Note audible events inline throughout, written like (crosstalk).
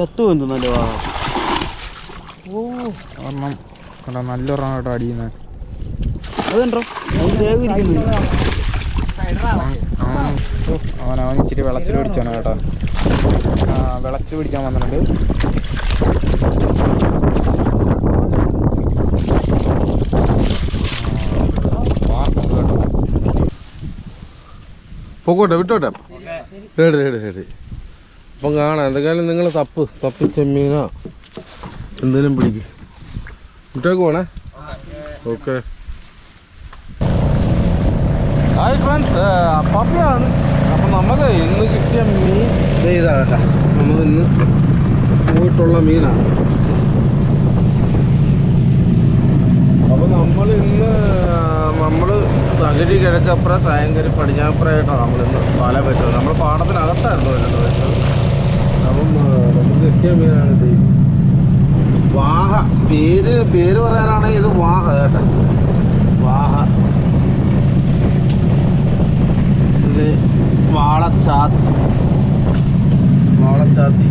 ചത്തു എന്തെന്നല്ലോ വാ. ഓ. ഒരെണ്ണം. കണ്ടോ നല്ലൊരെണ്ണം കേട്ടോ അടിയുന്നത് അതുണ്ടോ അവൻ അവൻ ഇച്ചിരി വിളച്ചിൽ പിടിച്ചാണ് കേട്ടോ. ആ വിളച്ചിൽ പിടിക്കാൻ വന്നിട്ടുണ്ട്. പോകോട്ടെ വിട്ടോട്ടെ. Ready ready ready. അപ്പം കാണാം. എന്തെങ്കിലും നിങ്ങൾ തപ്പ്. തപ്പി ചെമ്മീനോ. എന്തെങ്കിലും പിടിക്കും. ഇട്ടേക്ക് പോണേ ഓക്കെ. Hi friends. പപ്പയാണ്. അപ്പം നമുക്ക് ഇന്ന് കിട്ടിയ മീൻ ഇതാണ് നമ്മൾ ഇന്ന് പോയിട്ടുള്ള മീനാണ്. അപ്പോൾ നമ്മൾ ഇന്ന് നമ്മൾ തകഴി കിഴക്കപ്പുറ തായങ്കരി പടിഞ്ഞാപ്പുറമായിട്ടാണ് നമ്മൾ ഇന്ന് പാല പറ്റുന്നത് നമ്മൾ പാടത്തിനകത്തായിരുന്നു വരുന്നത്. അപ്പം നമുക്ക് കിട്ടിയ മീനാണ് ഇത്. വാഹ പേര് പേര് പറയാനാണെങ്കിൽ ഇത് വാഹ കേട്ടോ. വാഹ. ഇത് വാളച്ചാത്തി. വാളച്ചാത്തി.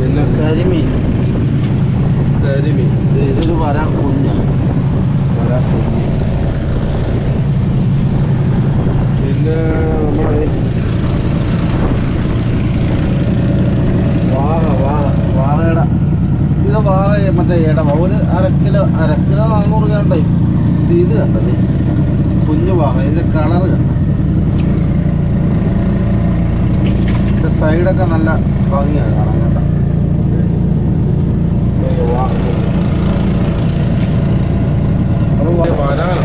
പിന്നെ കരിമീൻ. കരിമീൻ. ഇത് ഇതൊരു വര കുഞ്ഞ. വര കുഞ്ഞ്. പിന്നെ നമ്മുടെ വാഹ വാഴ വാഴയുടെ ഇത് വാഴ മറ്റേ ഇടവ. ഒരു അര കിലോ അര കിലോ നാന്നൂറ് കണ്ടേ ഇത് കണ്ടത്. കുഞ്ഞു വാഴ ഇതിന്റെ കളർ കണ്ട സൈഡൊക്കെ നല്ല ഭംഗിയാണ് കാണാൻ കേട്ടോ. ഇത് വാഹ അത് വ- വരാലാണ്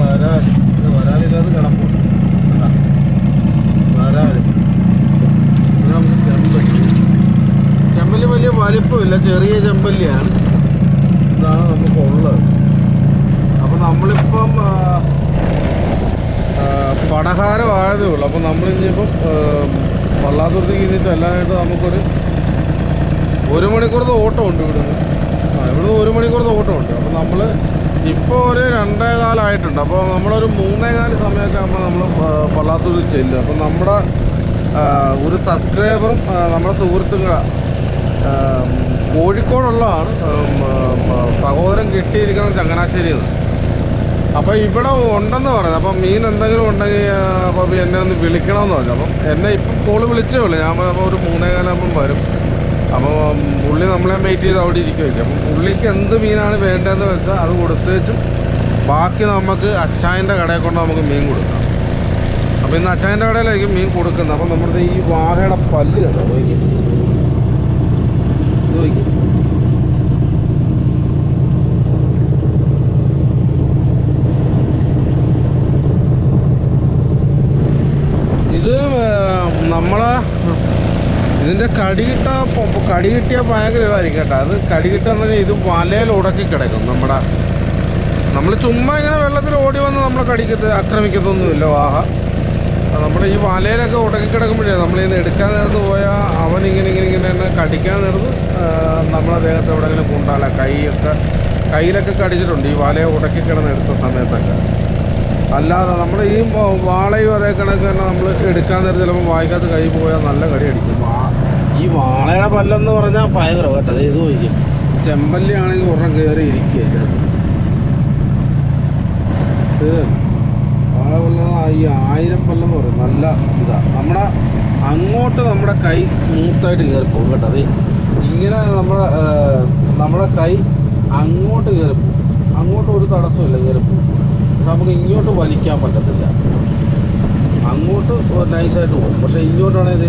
വരാൽ ഇത് വരാലില്ലാതെ കിടപ്പുണ്ട് കണ്ടോ? വരാൽ ഇത് നമുക്ക് ചെമ്പല്ലി ചെമ്പല്ലി വലിയ വലിപ്പമില്ല ചെറിയ ചെമ്പല്ലിയാണ്. ഇതാണ് നമുക്ക് ഉള്ളത് അപ്പം നമ്മളിപ്പം പടഹാരമായതേ ഉള്ളൂ അപ്പം നമ്മളിനിയിപ്പം പള്ളാത്തുറത്തേക്ക് കഴിഞ്ഞിട്ട് എല്ലാമായിട്ട് നമുക്കൊരു ഒരു മണിക്കൂറത്തെ ഓട്ടമുണ്ട് ഇവിടുന്ന്. ആ ഇവിടുന്ന് ഒരു മണിക്കൂറത്തെ ഓട്ടമുണ്ട്. അപ്പം നമ്മൾ ഇപ്പോൾ ഒരു രണ്ടേ കാലമായിട്ടുണ്ട് അപ്പോൾ നമ്മളൊരു മൂന്നേ കാൽ സമയമൊക്കെ ആകുമ്പോൾ നമ്മൾ പള്ളാത്തൂർ ചെല്ലും അപ്പം നമ്മുടെ ഒരു സബ്സ്ക്രൈബറും നമ്മുടെ സുഹൃത്തുക്കളാണ് കോഴിക്കോടുള്ളതാണ്. സഹോദരൻ കിട്ടിയിരിക്കുന്നത് ചങ്ങനാശ്ശേരിയിൽ നിന്ന് അപ്പോൾ ഇവിടെ ഉണ്ടെന്ന് പറഞ്ഞു. അപ്പം മീൻ എന്തെങ്കിലും ഉണ്ടെങ്കിൽ അപ്പം എന്നെ ഒന്ന് വിളിക്കണമെന്ന് പറഞ്ഞു. അപ്പം എന്നെ ഇപ്പം കോൾ വിളിച്ചേ ഉള്ളൂ. ഞാൻ അപ്പോൾ ഒരു മൂന്നേ കാലാകുമ്പം വരും അപ്പോൾ പുള്ളി നമ്മളെ വെയിറ്റ് ചെയ്ത് അവിടെ ഇരിക്കുമായിരിക്കും അപ്പം പുള്ളിക്ക് എന്ത് മീനാണ് വേണ്ടതെന്ന് വെച്ചാൽ അത് കൊടുത്തേച്ചും ബാക്കി നമുക്ക് അച്ചായന്റെ കടയിൽ കൊണ്ട് നമുക്ക് മീൻ കൊടുക്കാം. അപ്പോൾ ഇന്ന് അച്ചായന്റെ കടയിലായിരിക്കും മീൻ കൊടുക്കുന്നത്. അപ്പം നമ്മുടെ ഈ വാഹയുടെ പല്ല് കണ്ടോ? ഇത് നമ്മളെ ഇതിന്റെ കടി കിട്ട കടി കിട്ടിയ ഭയങ്കര ഇതായിരിക്കും കേട്ടോ. അത് കടി കിട്ടുന്ന ഇത് വലയിൽ ഉടക്കി കിടക്കും നമ്മുടെ നമ്മൾ ചുമ്മാ ഇങ്ങനെ വെള്ളത്തിൽ ഓടി വന്ന് നമ്മളെ കടിക്കത്ത് ആക്രമിക്കത്തൊന്നുമില്ല വാഹ. അത് നമ്മുടെ ഈ വലയിലൊക്കെ ഉടക്കി കിടക്കുമ്പോഴേ നമ്മളിന്ന് എടുക്കാൻ നേരത്ത് പോയാൽ അവൻ ഇങ്ങനെ ഇങ്ങനെ ഇങ്ങനെ തന്നെ കടിക്കാൻ നേരത്ത് നമ്മൾ നമ്മളെ ദേഹത്ത് എവിടെയെങ്കിലും കൊണ്ടാല കൈയൊക്കെ കയ്യിലൊക്കെ കടിച്ചിട്ടുണ്ട്. ഈ വലയെ ഉടക്കി കിടന്ന് എടുത്ത സമയത്തൊക്കെ. അല്ലാതെ നമ്മൾ ഈ വാളയും അതേ കണക്ക് തന്നെ നമ്മൾ എടുക്കാൻ നേരം ചിലപ്പോൾ വായിക്കാത്ത കൈ പോയാൽ നല്ല കടി അടിക്കും. ഈ വാളയുടെ പല്ലെന്ന് പറഞ്ഞാൽ ഭയങ്കര കേട്ടത് ഇത് വയ്ക്കും ചെമ്പല്ലി ആണെങ്കിൽ ഒരെണ്ണം കയറി ഇരിക്കുക ഇത് ഈ ആയിരം പല്ലെന്ന് പറയും നല്ല ഇതാ. നമ്മുടെ അങ്ങോട്ട് നമ്മുടെ കൈ സ്മൂത്തായിട്ട് കയറി പോകും കേട്ടോ. അത് ഇങ്ങനെ നമ്മുടെ നമ്മുടെ കൈ അങ്ങോട്ട് കയറി പോകും അങ്ങോട്ട് ഒരു തടസ്സമില്ല കയറി പോകും നമുക്ക് ഇങ്ങോട്ട് വലിക്കാൻ പറ്റത്തില്ല. അങ്ങോട്ട് നൈസായിട്ട് പോകും. പക്ഷെ ഇങ്ങോട്ടാണേത്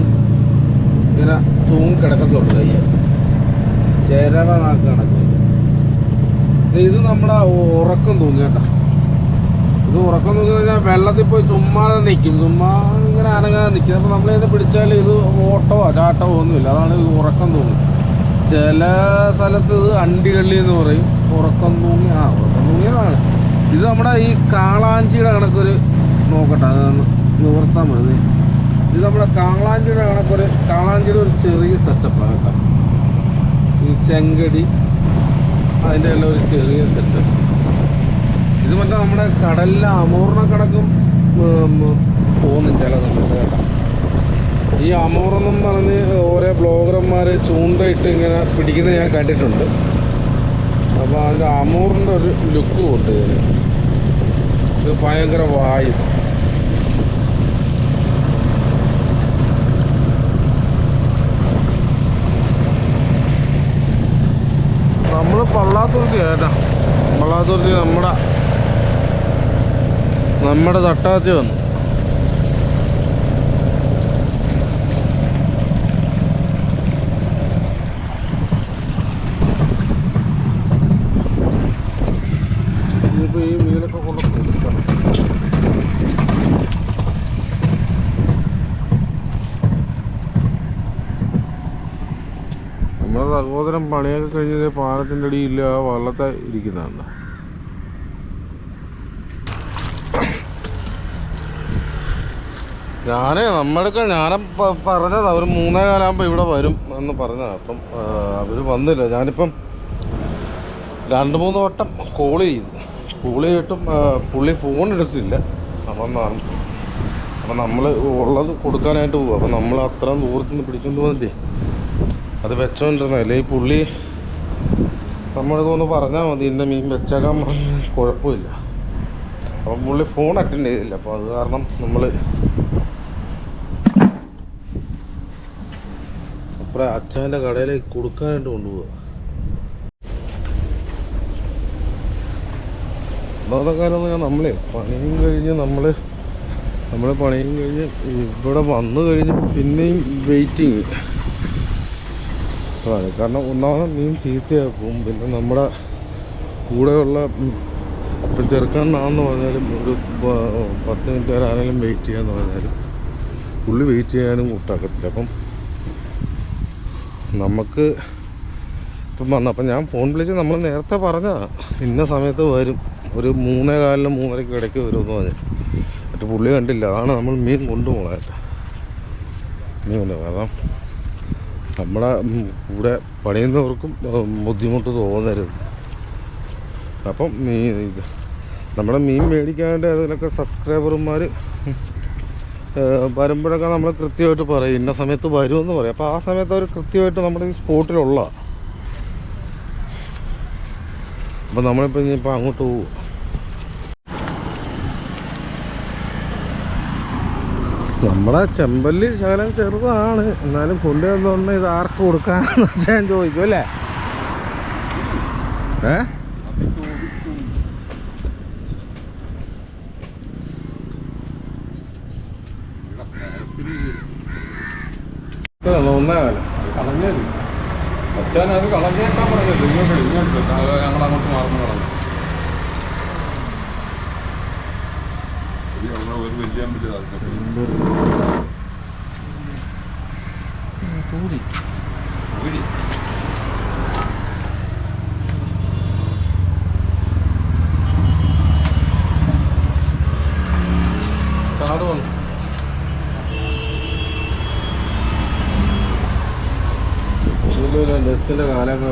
ഇങ്ങനെ തൂങ്ങി കിടക്കത്തുള്ളൂ കൈ. ചേരവ നാക്ക് കണക്ക് ഇത് ഇത് നമ്മുടെ ഉറക്കം തൂങ്ങി കേട്ടോ. ഇത് ഉറക്കം എന്ന് വെള്ളത്തിൽ പോയി ചുമ്മാ നിൽക്കും ചുമ്മാ ഇങ്ങനെ അനങ്ങാതെ നിൽക്കും അപ്പോൾ നമ്മളിത് പിടിച്ചാൽ ഇത് ഓട്ടോ ചാട്ടോ ഒന്നുമില്ല. അതാണ് ഉറക്കം തോന്നി ചില സ്ഥലത്ത് ഇത് അണ്ടികള്ളി എന്ന് പറയും. ഉറക്കം തൂങ്ങി. ആ ഉറക്കം തൂങ്ങിയതാണ്. ഇത് നമ്മുടെ ഈ കാളാഞ്ചിയുടെ കണക്കൊരു നോക്കട്ടെ. അത് നിവർത്താൻ മതി. ഇത് നമ്മുടെ കാളാഞ്ചിയുടെ കണക്കൊരു കാളാഞ്ചിയുടെ ഒരു ചെറിയ സെറ്റപ്പാണ് കേട്ടോ. ഈ ചെങ്കടി അതിന്റെ എല്ലാം ഒരു ചെറിയ സെറ്റപ്പ് ഇത് മറ്റേ നമ്മുടെ കടലിലെ അമൂർണ കടക്കും പോകുന്നില്ല ചില സമയത്ത് കേട്ടോ. ഈ അമോറെന്നും പറഞ്ഞ് ഓരോ ബ്ലോഗർമാർ ചൂണ്ടയിട്ട് ഇങ്ങനെ പിടിക്കുന്നത് ഞാൻ കണ്ടിട്ടുണ്ട്. അപ്പോൾ അതിന്റെ അമൂറിന്റെ ഒരു ലുക്ക് ഉണ്ട് ഇതിന്. ഇത് ഭയങ്കര വായു. നമ്മൾ പള്ളാത്തുരുത്തി ഏട്ടാ പള്ളാത്തുരുത്തി നമ്മുടെ നമ്മുടെ തട്ടാത്തി വന്നു. ഈ മീനൊക്കെ നമ്മുടെ സഹോദരൻ പണിയൊക്കെ കഴിഞ്ഞത് പാലത്തിന്റെ അടിയിൽ ആ വള്ളത്തെ ഇരിക്കുന്നതാണ് ഞാനേ നമ്മളൊക്കെ ഞാനും പറഞ്ഞത്. ഒരു മൂന്നേ കാലാകുമ്പോൾ ഇവിടെ വരും എന്ന് പറഞ്ഞത്. അപ്പം അവർ വന്നില്ല. ഞാനിപ്പം രണ്ട് മൂന്ന് വട്ടം കോൾ ചെയ്തു. കോൾ ചെയ്തിട്ടും പുള്ളി ഫോൺ എടുത്തില്ല. അപ്പം അപ്പം നമ്മൾ ഉള്ളത് കൊടുക്കാനായിട്ട് പോകും അപ്പം നമ്മൾ അത്ര ദൂരത്ത് നിന്ന് പിടിച്ചോണ്ട് പോകുന്നില്ലേ അത് വെച്ചോണ്ടിരുന്ന അല്ലേ ഈ പുള്ളി നമ്മളിതൊന്ന് പറഞ്ഞാൽ മതി. ഇന്ന മീൻ വെച്ചേക്കാൻ കുഴപ്പമില്ല. അപ്പം പുള്ളി ഫോൺ അറ്റൻഡ് ചെയ്തില്ല. അപ്പോൾ അത് കാരണം നമ്മൾ അപ്പുറം അച്ഛന്റെ കടയിലേക്ക് കൊടുക്കാനായിട്ട് കൊണ്ടുപോവുക. ഒന്നാമത്തെ കാര്യം എന്ന് പറഞ്ഞാൽ നമ്മളെ പണിയും കഴിഞ്ഞ് നമ്മൾ നമ്മൾ പണിയും കഴിഞ്ഞ് ഇവിടെ വന്നു കഴിഞ്ഞ് പിന്നെയും വെയിറ്റിങ് അതാണ്. കാരണം ഒന്നാമത് മീൻ ചീത്തയാക്കും പിന്നെ നമ്മുടെ കൂടെയുള്ള ഇപ്പം ചെറുക്കണ്ണാന്ന് പറഞ്ഞാലും ഒരു പത്ത് മിനിറ്റ് വരെ ആരെങ്കിലും വെയിറ്റ് ചെയ്യാന്ന് പറഞ്ഞാലും പുള്ളി വെയിറ്റ് ചെയ്യാനും കൂട്ടാക്കത്തില്ല അപ്പം നമുക്ക് ഇപ്പം വന്നു അപ്പം ഞാൻ ഫോൺ വിളിച്ച് നമ്മൾ നേരത്തെ പറഞ്ഞതാണ് ഇന്ന സമയത്ത് വരും. ഒരു മൂന്നേ കാലിന് മൂന്നരയ്ക്ക് ഇടയ്ക്ക് വരുമെന്ന് പറഞ്ഞു. എന്നിട്ട് പുള്ളി കണ്ടില്ല അതാണ് നമ്മൾ മീൻ കൊണ്ടുപോകാനായിട്ട്. മീൻ കൊണ്ടുപോകാം കാരണം നമ്മുടെ ഉം, കൂടെ പണിയുന്നവർക്കും ബുദ്ധിമുട്ട് തോന്നരുത്. അപ്പം മീൻ നമ്മുടെ മീൻ മേടിക്കാണ്ട് അതിലൊക്കെ സബ്സ്ക്രൈബർമാർ വരുമ്പോഴൊക്കെ നമ്മൾ കൃത്യമായിട്ട് പറയും ഇന്ന സമയത്ത് വരുമെന്ന് പറയും. അപ്പോൾ ആ സമയത്ത് അവർ കൃത്യമായിട്ട് നമ്മുടെ ഈ സ്പോട്ടിലുള്ള അപ്പോൾ നമ്മളിപ്പോൾ ഇനിയിപ്പോൾ അങ്ങോട്ട് പോകും നമ്മുടെ ചെമ്പല്ലി ശകലം ചെറുതാണ്. എന്നാലും പറഞ്ഞ ഇത് ആർക്ക് കൊടുക്കാന്ന് ഞാൻ ചോദിക്കും അല്ലേ? ഏ ഒന്നേ കാലം കളഞ്ഞത് അച്ഛൻ അത് കളഞ്ഞേക്കാൻ പറഞ്ഞത്. ഇങ്ങോട്ട് ഇങ്ങോട്ട് ഞങ്ങൾ അങ്ങോട്ട് മാറുന്ന കളഞ്ഞു. ഒരു വലിയ തൂടി. കാട് വന്നു. ഡെസ്കിന്റെ കാലൊക്കെ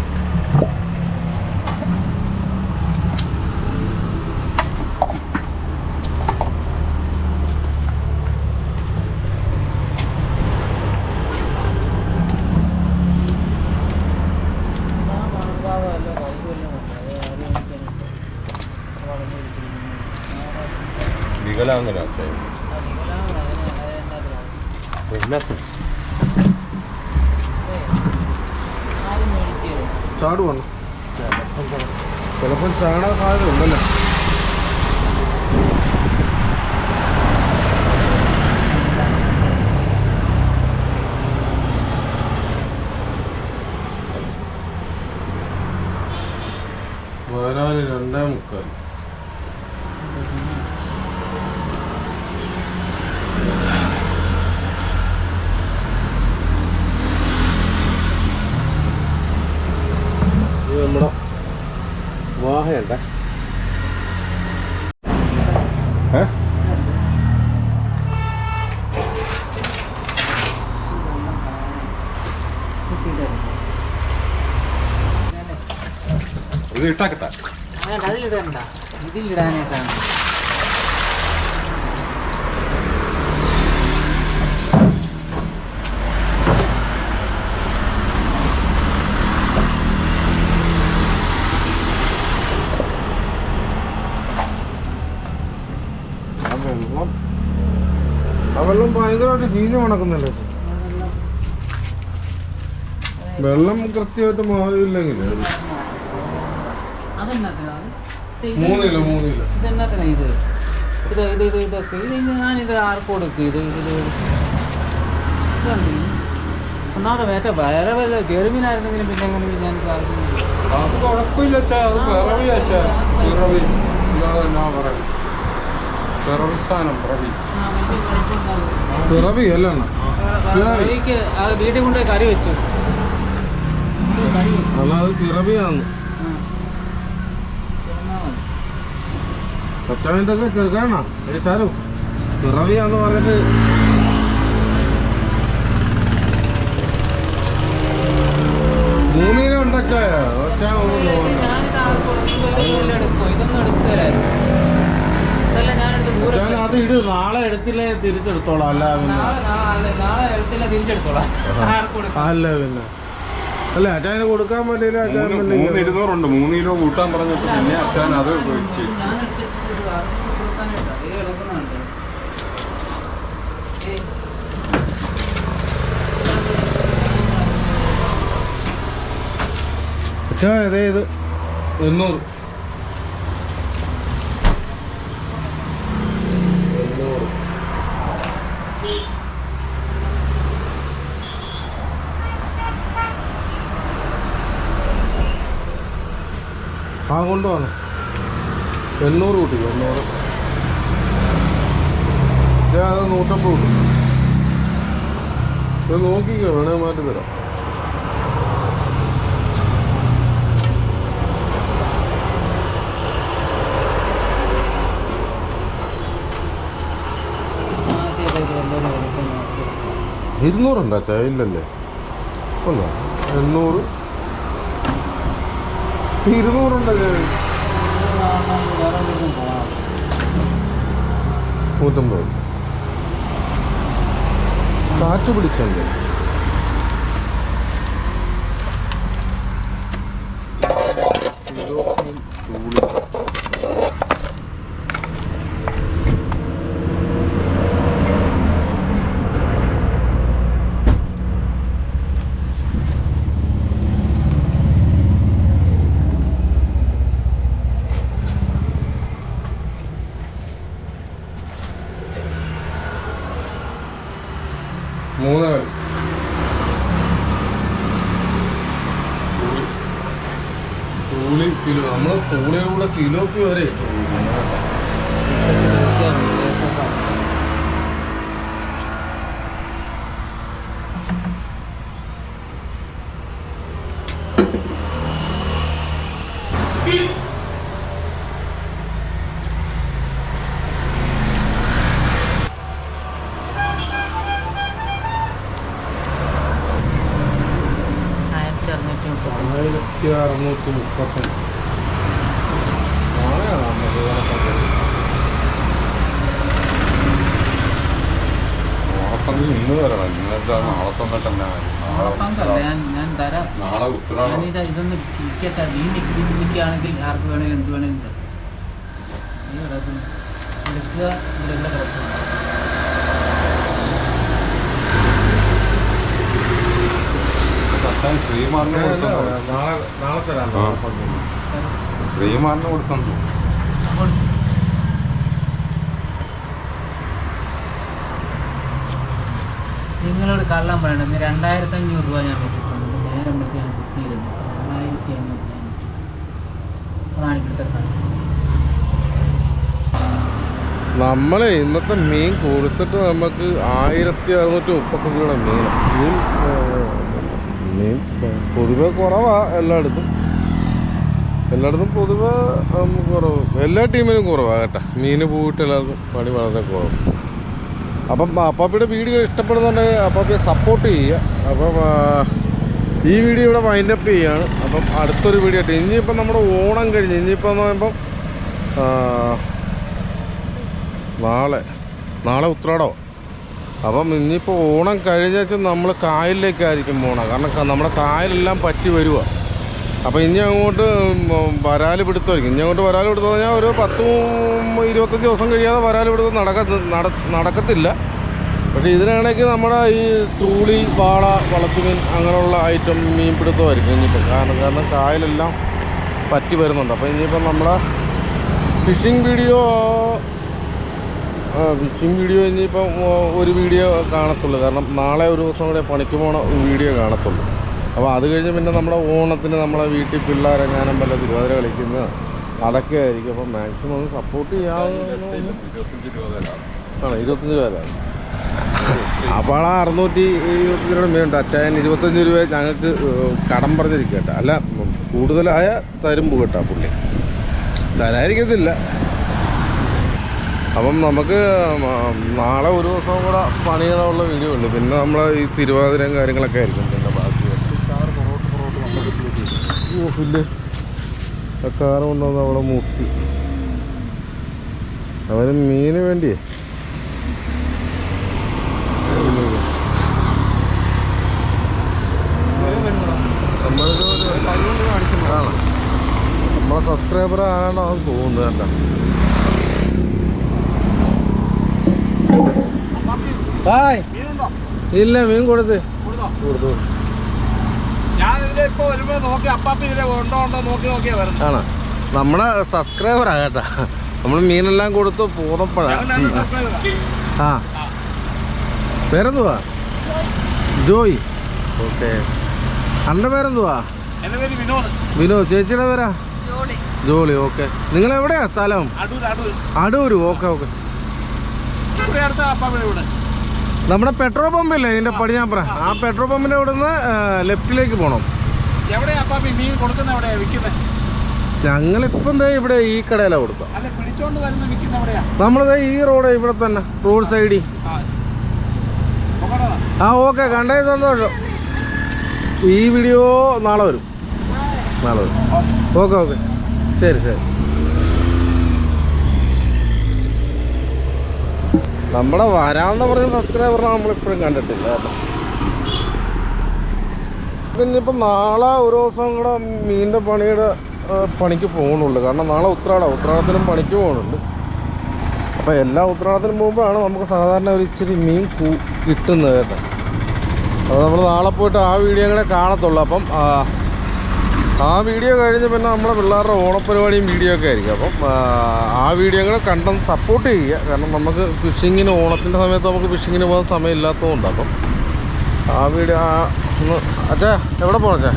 ചവിത്താനാണോ പറഞ്ഞത് വരാനെടുക്കുമല്ലേ വികലാംഗനാട്ടെ ചാട് വന്നു ചിലപ്പോൾ ചാടാൻ സാധ്യത ഉണ്ടല്ലോ. വയനാല് രണ്ടേ മുക്കാൽ ഇത് നമ്മുടെ വാഹയുണ്ടേ ഏ? ഇത് ഇട്ടാക്കട്ടെ അതിലിടണ്ട. ഇതിലിടാനായിട്ടാണ് ആ വെള്ളം ആ വെള്ളം ഭയങ്കരമായിട്ട് ചീഞ്ഞ് മണക്കുന്നല്ലേ വെള്ളം കൃത്യമായിട്ട് മാറിയില്ലെങ്കിൽ ഇതെന്നാത്തിനാ ഇത്? ഇത് ഇത് ഇത് ഇതൊക്കെ. ഇത് ഞാനിത് ഒന്നാമത് മറ്റേ വേറെ വല്ല ചെറുമീനായിരുന്നെങ്കിലും പിന്നെ എങ്ങനെ ഞാൻ അത് കുഴപ്പമില്ല അത് പിറവി അച്ഛാ. പിറവി ഇല്ലാതെ പറയും പിറവി സാധനം പിറവി പിറവി അല്ല വീട്ടിൽ കൊണ്ടുപോയി കറി വെച്ചു. അത്. കൊച്ചാമിന്റെ ഒക്കെ ചെറുക്കാണ സാരു പിറവിയാന്ന് പറഞ്ഞിട്ട് മൂന്നിനെ ഒറ്റ ഇതൊന്നും ഒന്ന് അത് ഇട് നാളെ എടുത്തില്ലേ തിരിച്ചെടുത്തോളാം അല്ല പിന്നെ. നാളെ എടുത്തില്ല തിരിച്ചെടുത്തോളാം. അല്ല പിന്നെ. അല്ല അച്ഛന് കൊടുക്കാൻ പറ്റില്ല അച്ഛൻ മൂന്ന് ഇരുന്നൂറുണ്ട്. മൂന്ന് കിലോ കൂട്ടാൻ പറഞ്ഞിട്ട് പിന്നെ അച്ഛൻ അത്. അച്ഛാ ഇതേ ഇത് എണ്ണൂറ്. ആ കൊണ്ടുവന്നു. എണ്ണൂറ് കൂട്ടി എണ്ണൂറ്. അത് നൂറ്റമ്പത് കൂട്ടി. ഇത് നോക്കിക്കോ വേണേ മാറ്റി തരാം. ഇരുന്നൂറുണ്ടോ അച്ഛാ ഇല്ലല്ലേ? ഉണ്ടോ എണ്ണൂറ്. ഇരുന്നൂറുണ്ടോ ഇത് കാണാൻ വേറെ എവിടെയെങ്കിലും പോകണം. നൂറ്റമ്പത് കാറ്റ് പിടിച്ചുണ്ട് മൂന്ന് കളി തൂളി ചിലോ നമ്മൾ തൂളിയുടെ ചിലോപ്പി വരെ ഇട്ടു. നോക്കിയാൽ മതി. ഇതൊക്കെ കാണാം. ആയിരത്തി അറുന്നൂറ്റി മുപ്പത്തി ആയിരത്തി അറുന്നൂറ്റി മുപ്പത്തഞ്ച്. ഓണപ്പന്തി ഇന്ന് തരണം. ഇന്നത്തെ നാളെ തന്നിട്ട് നാളെ ഇതൊന്ന് നീ നിൽക്കുകയാണെങ്കിൽ ആർക്ക് വേണമെങ്കിൽ എന്ത് വേണമെങ്കിലും എടുക്കുക. ഇവിടെ എല്ലാം കിടക്കുന്നു അച്ഛൻ ശ്രീമാറിന് കൊടുത്തു നിങ്ങളോട് കള്ളം പറയണം ഇന്ന് രണ്ടായിരത്തി അഞ്ഞൂറ് രൂപ ഞാൻ വെച്ചിട്ടുണ്ട് നേരം വെച്ച് ഞാൻ കിട്ടിയിരുന്നു രണ്ടായിരത്തി അഞ്ഞൂറ് ഞാൻ അതാണ് ഇവിടുത്തെ കണക്ക് ഇന്നത്തെ മീൻ കൊടുത്തിട്ട് നമുക്ക് ആയിരത്തി അറുന്നൂറ്റി മുപ്പത്തി മീൻ മീൻ മീൻ പൊതുവെ കുറവാ എല്ലായിടത്തും. എല്ലായിടത്തും പൊതുവെ കുറവ്. എല്ലാ ടീമിനും കുറവാ കേട്ടോ. മീൻ പോയിട്ട് എല്ലാവർക്കും പണി വളരെ കുറവ്. അപ്പം അപ്പാപ്പിയുടെ വീഡിയോ ഇഷ്ടപ്പെടുന്നുണ്ടെങ്കിൽ അപ്പാപ്പിയെ സപ്പോർട്ട് ചെയ്യുക. അപ്പം ഈ വീഡിയോ ഇവിടെ വൈൻഡപ്പ് ചെയ്യുകയാണ് അപ്പം അടുത്തൊരു വീഡിയോ ആയിട്ട് ഇനിയിപ്പം നമ്മുടെ ഓണം കഴിഞ്ഞ് ഇനിയിപ്പം എന്ന് പറയുമ്പം നാളെ നാളെ ഉത്രാടോ? അപ്പം ഇനിയിപ്പോൾ ഓണം കഴിഞ്ഞാൽ നമ്മൾ കായലിലേക്കായിരിക്കും പോകണം കാരണം നമ്മുടെ കായലെല്ലാം പറ്റി വരിക അപ്പോൾ ഇനി അങ്ങോട്ട് വരാൽ പിടുത്തമായിരിക്കും. ഇനി അങ്ങോട്ട് വരാൽ പിടുത്തം പറഞ്ഞാൽ ഒരു പത്തും ഇരുപത്തഞ്ച് ദിവസം കഴിയാതെ വരാൽ പിടുത്തം നടക്ക നട- നടക്കത്തില്ല. പക്ഷേ ഇതിനാണെങ്കിൽ നമ്മുടെ ഈ തൂളി വാള വളത്തുമീൻ അങ്ങനെയുള്ള ഐറ്റം മീൻ പിടുത്തമായിരിക്കും ഇനിയിപ്പോൾ കാരണം കാരണം കായലെല്ലാം പറ്റി വരുന്നുണ്ട്. അപ്പോൾ ഇനിയിപ്പോൾ നമ്മുടെ ഫിഷിംഗ് വീഡിയോ ഫിഷിംഗ് വീഡിയോ ഇനിയിപ്പം ആ, ഒരു വീഡിയോ കാണത്തുള്ളൂ. കാരണം നാളെ ഒരു ദിവസം കൂടെ പണിക്ക് പോണ വീഡിയോ കാണത്തുള്ളൂ. അപ്പോൾ അത് കഴിഞ്ഞ് പിന്നെ നമ്മുടെ ഓണത്തിന് നമ്മളെ വീട്ടിൽ പിള്ളേരെങ്ങാനും വല്ല തിരുവാതിര കളിക്കുന്ന അതൊക്കെ ആയിരിക്കും. അപ്പം മാക്സിമം ഒന്ന് സപ്പോർട്ട് ചെയ്യാവുന്ന ആണോ? ഇരുപത്തഞ്ച് രൂപ അപ്പോൾ ആ അറുന്നൂറ്റി ഇരുപത്തഞ്ച് രൂപയുടെ മേണ്ട അച്ചായൻ ഇരുപത്തഞ്ച് രൂപ ഞങ്ങൾക്ക് കടം പറഞ്ഞിരിക്കട്ടെ. അല്ല കൂടുതലായ തരുമ്പ് കേട്ടോ പുള്ളി. തരായിരിക്കത്തില്ല അപ്പം നമുക്ക് നാളെ ഒരു ദിവസം കൂടെ പണികളുള്ള വീഡിയോ ഉള്ളു. പിന്നെ നമ്മൾ ഈ തിരുവാതിരയും കാര്യങ്ങളൊക്കെ ആയിരിക്കും പിന്നെ ബാക്കി. ഓ കാറ് കൊണ്ടുവന്ന് അവിടെ മുട്ടി. അവർ മീന് വേണ്ടിയേ? നമ്മളൊരു നമ്മളെ സബ്സ്ക്രൈബർ ആരാണോ അത് തോന്നുന്നത് കേട്ടോ ഹായ്. ഇല്ല മീൻ കൊടുത്ത്. കൊടുത്തു? ആണോ? നമ്മുടെ സബ്സ്ക്രൈബറാ കേട്ടാ. നമ്മൾ മീനെല്ലാം കൊടുത്തു പോന്നപ്പോഴാ. ഞങ്ങൾ സബ്സ്ക്രൈബ് ആ. പേരെന്തുവാ? ജോയ്. ഓക്കെ. അന്റെ പേരെന്തുവാ? വിനോദ്. ചേച്ചിയുടെ പേരാ? ജോളി. ഓക്കെ. നിങ്ങൾ എവിടെയാ സ്ഥലം? Adoor Adoor okay okay. അടുത്ത നമ്മുടെ പെട്രോൾ പമ്പില്ലേ ഇതിന്റെ പടിഞ്ഞാപ്പുറ ആ പെട്രോൾ പമ്പിന്റെ അവിടെ നിന്ന് ലെഫ്റ്റിലേക്ക് പോകണം ഞങ്ങളിപ്പം ഇവിടെ ഈ കടയിലാണ് കൊടുക്കുക എവിടെയാ? നമ്മളിത് ഈ റോഡ് ഇവിടെ തന്നെ റോഡ് സൈഡിൽ ആ. ഓക്കെ കണ്ടേ സന്തോഷം. ഈ വീഡിയോ നാളെ വരും. നാളെ വരും. Okay okay. ശരി ശരി. നമ്മുടെ വരാമെന്ന് പറഞ്ഞ സബ്സ്ക്രൈബറിനെ നമ്മളിപ്പോഴും കണ്ടിട്ടില്ല ഇനിയിപ്പോൾ നാളെ ഒരു ദിവസം കൂടെ മീനിന്റെ പണിയുടെ പണിക്ക് പോകണുള്ളൂ കാരണം നാളെ ഉത്രാടം. ഉത്രാടത്തിനും പണിക്ക് പോകുന്നുണ്ട് അപ്പോൾ എല്ലാ ഉത്രാടത്തിനും മുമ്പാണ് നമുക്ക് സാധാരണ ഒരു ഇച്ചിരി മീൻ കിട്ടുന്നത് കേട്ടോ. അപ്പോൾ നമ്മൾ നാളെ പോയിട്ട് ആ വീഡിയോ കൂടെ കാണത്തുള്ളൂ. അപ്പം ആ, വീഡിയോ കഴിഞ്ഞ് പിന്നെ നമ്മുടെ പിള്ളേരുടെ ഓണപ്പരിപാടിയും വീഡിയോ ഒക്കെ ആയിരിക്കും. അപ്പം ആ, വീഡിയോ കൂടെ കണ്ടെന്ന് സപ്പോർട്ട് ചെയ്യുക. കാരണം നമുക്ക് ഫിഷിങ്ങിന് ഓണത്തിന്റെ സമയത്ത് നമുക്ക് ഫിഷിങ്ങിന് പോകാൻ സമയം ഇല്ലാത്തതുകൊണ്ട് അപ്പം ആ വീഡിയോ ആ ഒന്ന് അച്ഛാ എവിടെ പോകണം അച്ഛാ?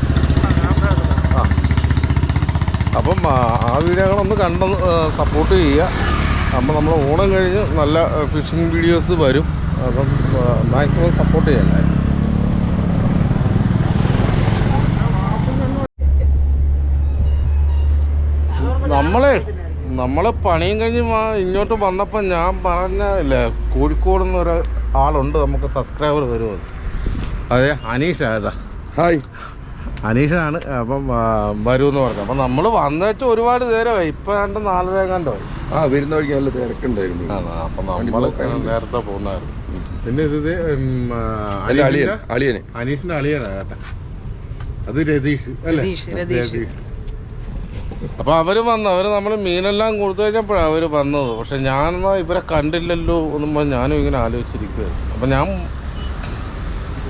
ആ. അപ്പം ആ വീഡിയോകളൊന്ന് കണ്ടൊന്ന് സപ്പോർട്ട് ചെയ്യുക. അപ്പം നമ്മൾ ഓണം കഴിഞ്ഞ് നല്ല ഫിഷിംഗ് വീഡിയോസ് വരും. അപ്പം മാക്സിമം സപ്പോർട്ട് ചെയ്യണ്ടേ നമ്മളെ നമ്മളെ പണിയും കഴിഞ്ഞ് ഇങ്ങോട്ട് വന്നപ്പോൾ ഞാൻ പറഞ്ഞില്ലേ കോഴിക്കോട് നിന്നൊരു ആളുണ്ട് നമുക്ക് സബ്സ്ക്രൈബർ വരുമെന്ന് അതെ അനീഷ ഏതാ? ഹായ്. അനീഷാണ് അപ്പം വരുമെന്ന് പറഞ്ഞത് അപ്പം നമ്മൾ വന്നേച്ച് ഒരുപാട് നേരമായി. ഇപ്പം രണ്ട് നാലര കണ്ടോ? ആ വരുന്ന വഴിക്ക് നല്ല തിരക്കുണ്ടായിരുന്നു. അപ്പം നമ്മൾ നേരത്തെ പോകുന്നായിരുന്നു പിന്നെ ഇത് അനീഷിന്റെ- അളിയനാ. കേട്ടാ അത് രതീഷ് അല്ലേ? രതീഷ്, രതീഷ്. അപ്പൊ അവർ വന്നു അവർ നമ്മൾ മീനെല്ലാം കൊടുത്തു കഴിഞ്ഞപ്പോഴാണ് അവർ വന്നത്. പക്ഷെ ഞാനെന്നാ ഇവരെ കണ്ടില്ലല്ലോ എന്നും ഞാനും ഇങ്ങനെ ആലോചിച്ചിരിക്കുകയായിരുന്നു അപ്പൊ ഞാൻ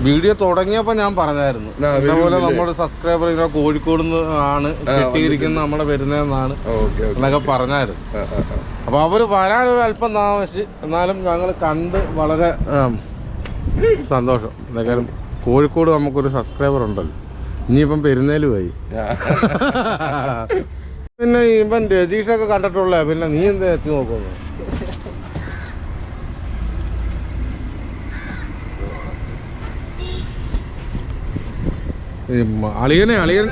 വീഡിയോ തുടങ്ങിയപ്പോൾ ഞാൻ പറഞ്ഞായിരുന്നു. അതേപോലെ ഇതേപോലെ നമ്മുടെ സബ്സ്ക്രൈബർ ഇങ്ങനെ കോഴിക്കോട് നിന്ന് ആണ് കിട്ടിയിരിക്കുന്ന നമ്മുടെ വരുന്നതെന്നാണ് എന്നൊക്കെ പറഞ്ഞായിരുന്നു. അപ്പോൾ അവർ വരാനൊരു അല്പം താമസിച്ച് എന്നാലും ഞങ്ങൾ കണ്ട് വളരെ സന്തോഷം. എന്തായാലും കോഴിക്കോട് നമുക്കൊരു സബ്സ്ക്രൈബർ ഉണ്ടല്ലോ. ഇനിയിപ്പം പെരുന്നേലുമായി (laughs) പിന്നെ ഇവൻ രതീഷൊക്കെ കണ്ടിട്ടുള്ള പിന്നെ നീ എന്താ എത്തി നോക്കുന്നു? അളിയനെ അളിയൻ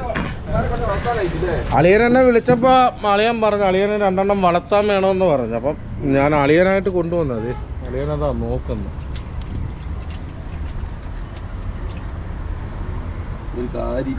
എന്നെ വിളിച്ചപ്പോ അളിയൻ പറഞ്ഞു അളിയനെ രണ്ടെണ്ണം വളർത്താൻ വേണമെന്ന് പറഞ്ഞു. അപ്പം ഞാൻ അളിയനായിട്ട് കൊണ്ടുവന്നത്. അളിയനതാ നോക്കുന്നു. ഒരു കാരി